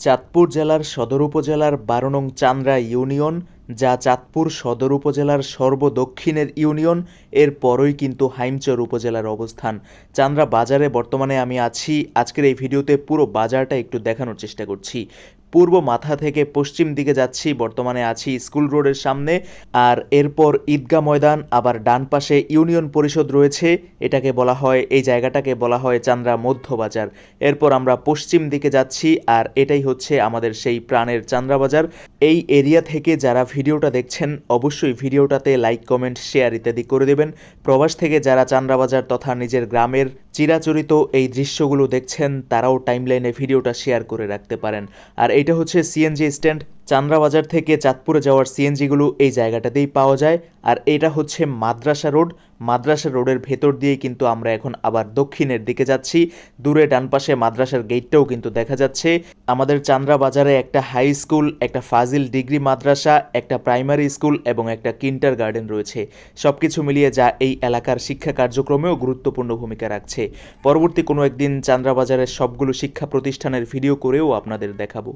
চাঁদপুর জেলার সদর উপজেলার বারো নং চান্দ্রা ইউনিয়ন, যা চাঁদপুর সদর উপজেলার সর্বদক্ষিণের ইউনিয়ন, এর পরই কিন্তু হাইমচর উপজেলার অবস্থান। চান্দ্রা বাজারে বর্তমানে আমি আছি। আজকের এই ভিডিওতে পুরো বাজারটা একটু দেখানোর চেষ্টা করছি। পূর্ব মাথা থেকে পশ্চিম দিকে যাচ্ছি, বর্তমানে আছি স্কুল রোডের সামনে। আর এরপর ঈদগা ময়দান, আবার ডান পাশে ইউনিয়ন পরিষদ রয়েছে, এটাকে বলা হয়, এই জায়গাটাকে বলা হয় চান্দ্রা মধ্য বাজার এরপর আমরা পশ্চিম দিকে যাচ্ছি, আর এটাই হচ্ছে আমাদের সেই প্রাণের চান্দ্রা বাজার। এই এরিয়া থেকে যারা ভিডিওটা দেখছেন, অবশ্যই ভিডিওটাতে লাইক, কমেন্ট, শেয়ার ইত্যাদি করে দেবেন। প্রবাস থেকে যারা চান্দ্রা বাজার তথা নিজের গ্রামের চিরাচরিত এই দৃশ্যগুলো দেখছেন, তারাও টাইমলাইনে ভিডিওটা শেয়ার করে রাখতে পারেন। আর এটা হচ্ছে সিএনজি স্ট্যান্ড চান্দ্রাবাজার থেকে চাঁদপুরে যাওয়ার সিএনজিগুলো এই জায়গাটাতেই পাওয়া যায়। আর এটা হচ্ছে মাদ্রাসা রোড। মাদ্রাসা রোডের ভেতর দিয়ে কিন্তু আমরা এখন আবার দক্ষিণের দিকে যাচ্ছি। দূরে ডান পাশে মাদ্রাসার গেটটাও কিন্তু দেখা যাচ্ছে। আমাদের চান্দ্রা বাজারে একটা হাই স্কুল, একটা ফাজিল ডিগ্রি মাদ্রাসা, একটা প্রাইমারি স্কুল এবং একটা কিন্টার গার্ডেন রয়েছে। সব কিছু মিলিয়ে যা এই এলাকার শিক্ষা কার্যক্রমেও গুরুত্বপূর্ণ ভূমিকা রাখছে। পরবর্তী কোনো একদিন চান্দ্রা বাজারের সবগুলো শিক্ষা প্রতিষ্ঠানের ভিডিও করেও আপনাদের দেখাবো।